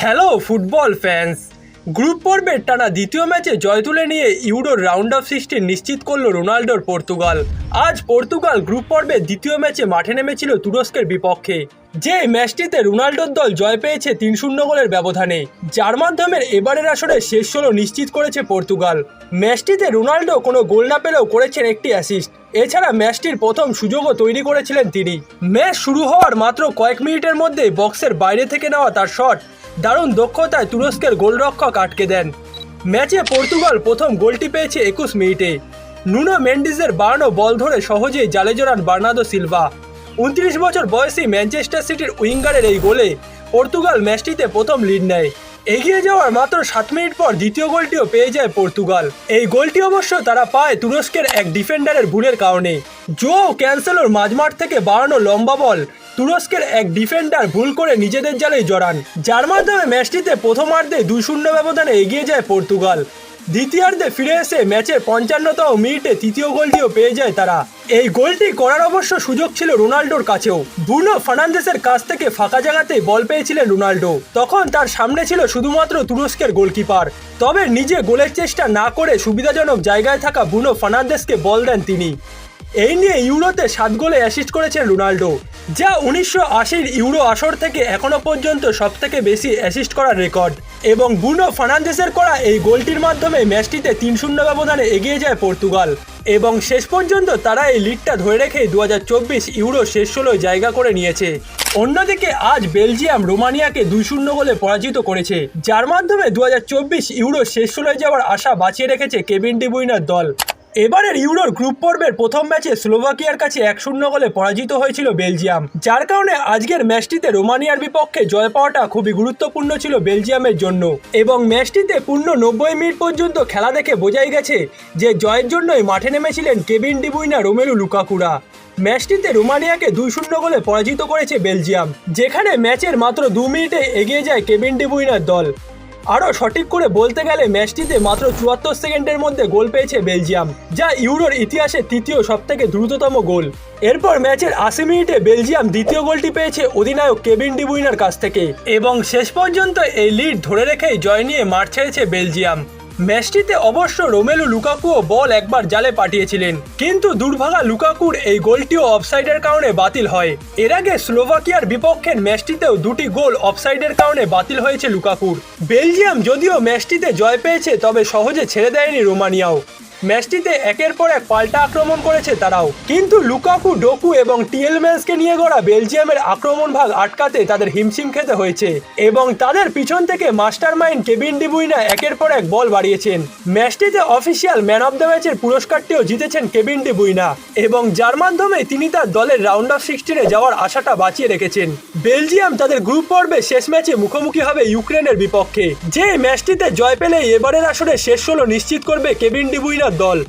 Hello football fans group পর্বের টানা দ্বিতীয় ম্যাচে জয় তুলে নিয়ে ইউরোর রাউন্ড অফ সিক্সটিন নিশ্চিত করল রোনাল্ডোর পর্তুগাল। আজ পর্তুগাল গ্রুপ পর্বের দ্বিতীয় ম্যাচে মাঠে নেমেছিল তুরস্কের বিপক্ষে। যে ম্যাচটিতে রোনাল্ডোর দল জয় পেয়েছে তিন শূন্য গোলের ব্যবধানে। যার মাধ্যমে এবারের আসরে শেষ ষোলো নিশ্চিত করেছে পর্তুগাল। ম্যাচটিতে রোনাল্ডো কোনো গোল না পেলেও করেছেন একটি অ্যাসিস্ট এছাড়া ম্যাচটির প্রথম সুযোগও তৈরি করেছিলেন তিনি। ম্যাচ শুরু হওয়ার মাত্র কয়েক মিনিটের মধ্যে বক্সের বাইরে থেকে নেওয়া তার শট দারুণ দক্ষতায় তুরস্কের গোলরক্ষক আটকে দেন। ম্যাচে পর্তুগাল প্রথম গোলটি পেয়েছে একুশ মিনিটে। নুনো মেন্ডিজের বাড়ানো বল ধরে সহজেই জালে জড়ান বার্নাদো সিলভা। উনত্রিশ বছর বয়সী ম্যানচেস্টার সিটির উইঙ্গারের এই গোলে পর্তুগাল ম্যাচটিতে প্রথম লিড নেয়। এগিয়ে যাওয়ার মাত্র সাত মিনিট পর দ্বিতীয় গোলটিও পেয়ে যায় পর্তুগাল। এই গোলটি অবশ্য তারা পায় তুরস্কের এক ডিফেন্ডারের ভুলের কারণে। জো ক্যান্সেলোর মাঝমাঠ থেকে বাড়ানো লম্বা বল তুরস্কের এক ডিফেন্ডার ভুল করে নিজেদের জালেই জড়ান। যার মাধ্যমে ম্যাচটিতে প্রথমার্ধে দুই শূন্য ব্যবধানে এগিয়ে যায় পর্তুগাল। দ্বিতীয়ার্ধে ফিরে এসে ম্যাচে পঞ্চান্নতম মিনিটে তৃতীয় গোলটিও পেয়ে যায় তারা। এই গোলটি করার অবশ্য সুযোগ ছিল রোনাল্ডোর কাছেও। ব্রুনো ফার্নান্দেসের কাছ থেকে ফাঁকা জায়গাতেই বল পেয়েছিলেন রোনাল্ডো। তখন তার সামনে ছিল শুধুমাত্র তুরস্কের গোলকিপার। তবে নিজে গোলের চেষ্টা না করে সুবিধাজনক জায়গায় থাকা ব্রুনো ফার্নান্দেসকে বল দেন তিনি। এই নিয়ে ইউরোতে সাত গোলে অ্যাসিস্ট করেছেন রোনাল্ডো, যা উনিশশো আশির ইউরো আসর থেকে এখনও পর্যন্ত সব থেকে বেশি অ্যাসিস্ট করার রেকর্ড এবং বুনো ফার্নান্দেসের করা এই গোলটির মাধ্যমে ম্যাচটিতে তিন শূন্য ব্যবধানে এগিয়ে যায় পর্তুগাল। এবং শেষ পর্যন্ত তারা এই লিডটা ধরে রেখে দু হাজার চব্বিশ ইউরো শেষ ষোলোয় জায়গা করে নিয়েছে। অন্যদিকে আজ বেলজিয়াম রোমানিয়াকে দুই শূন্য গোলে পরাজিত করেছে, যার মাধ্যমে দু হাজার চব্বিশ ইউরো শেষ ষোলোয় যাওয়ার আশা বাঁচিয়ে রেখেছে কেভিন ডিবুইনার দল। এবারের ইউরোর গ্রুপ পর্বের প্রথম ম্যাচে স্লোভাকিয়ার কাছে এক শূন্য গোলে পরাজিত হয়েছিল বেলজিয়াম, যার কারণে আজকের ম্যাচটিতে রোমানিয়ার বিপক্ষে জয় পাওয়াটা খুবই গুরুত্বপূর্ণ ছিল বেলজিয়ামের জন্য। এবং ম্যাচটিতে পূর্ণ নব্বই মিনিট পর্যন্ত খেলা দেখে বোঝাই গেছে যে জয়ের জন্যই মাঠে নেমেছিলেন কেভিন ডিবুইনা রোমেলু লুকাকুরা। ম্যাচটিতে রোমানিয়াকে দুই শূন্য গোলে পরাজিত করেছে বেলজিয়াম, যেখানে ম্যাচের মাত্র দু মিনিটে এগিয়ে যায় কেবিন ডিবুইনার দল। আরও সঠিক করে বলতে গেলে ম্যাচটিতে মাত্র চুয়াত্তর সেকেন্ডের মধ্যে গোল পেয়েছে বেলজিয়াম, যা ইউরোর ইতিহাসে তৃতীয় সবথেকে দ্রুততম গোল। এরপর ম্যাচের আশি মিনিটে বেলজিয়াম দ্বিতীয় গোলটি পেয়েছে অধিনায়ক কেবিন ডিবুইনার কাছ থেকে। এবং শেষ পর্যন্ত এই লিড ধরে রেখেই জয় নিয়ে মাঠ ছেড়েছে বেলজিয়াম। ম্যাচটিতে অবশ্য রোমেলু লুকাকুও বল একবার জালে পাঠিয়েছিলেন। কিন্তু দুর্ভাগা লুকাকুর এই গোলটিও অফসাইডের কারণে বাতিল হয়। এর আগে স্লোভাকিয়ার বিপক্ষের ম্যাচটিতেও দুটি গোল অফসাইডের কারণে বাতিল হয়েছে লুকাকুর। বেলজিয়াম যদিও ম্যাচটিতে জয় পেয়েছে, তবে সহজে ছেড়ে দেয়নি রোমানিয়াও। ম্যাচটিতে একের পর এক পাল্টা আক্রমণ করেছে তারাও। কিন্তু লুকাকু, ডোকু এবং টিএলম্যান্সকে নিয়ে গড়া বেলজিয়ামের আক্রমণ ভাগ আটকাতে তাদের হিমশিম খেতে হয়েছে এবং তাদের পিছন থেকে মাস্টার মাইন্ড কেবিন ডিবুইনা একের পর এক বল বাড়িয়েছেন। ম্যাচটিতে অফিসিয়াল ম্যান অফ দ্য ম্যাচের পুরস্কারটিও জিতেছেন কেবিন ডিবুইনা এবং যার মাধ্যমে তিনি তার দলের রাউন্ড অফ সিক্সটিনে যাওয়ার আশাটা বাঁচিয়ে রেখেছেন। বেলজিয়াম তাদের গ্রুপ পর্বে শেষ ম্যাচে মুখোমুখি হবে ইউক্রেনের বিপক্ষে। যে ম্যাচটিতে জয় পেলে এবারের আসরে শেষ ষোলো নিশ্চিত করবে কেবিন ডিবুইনার দল।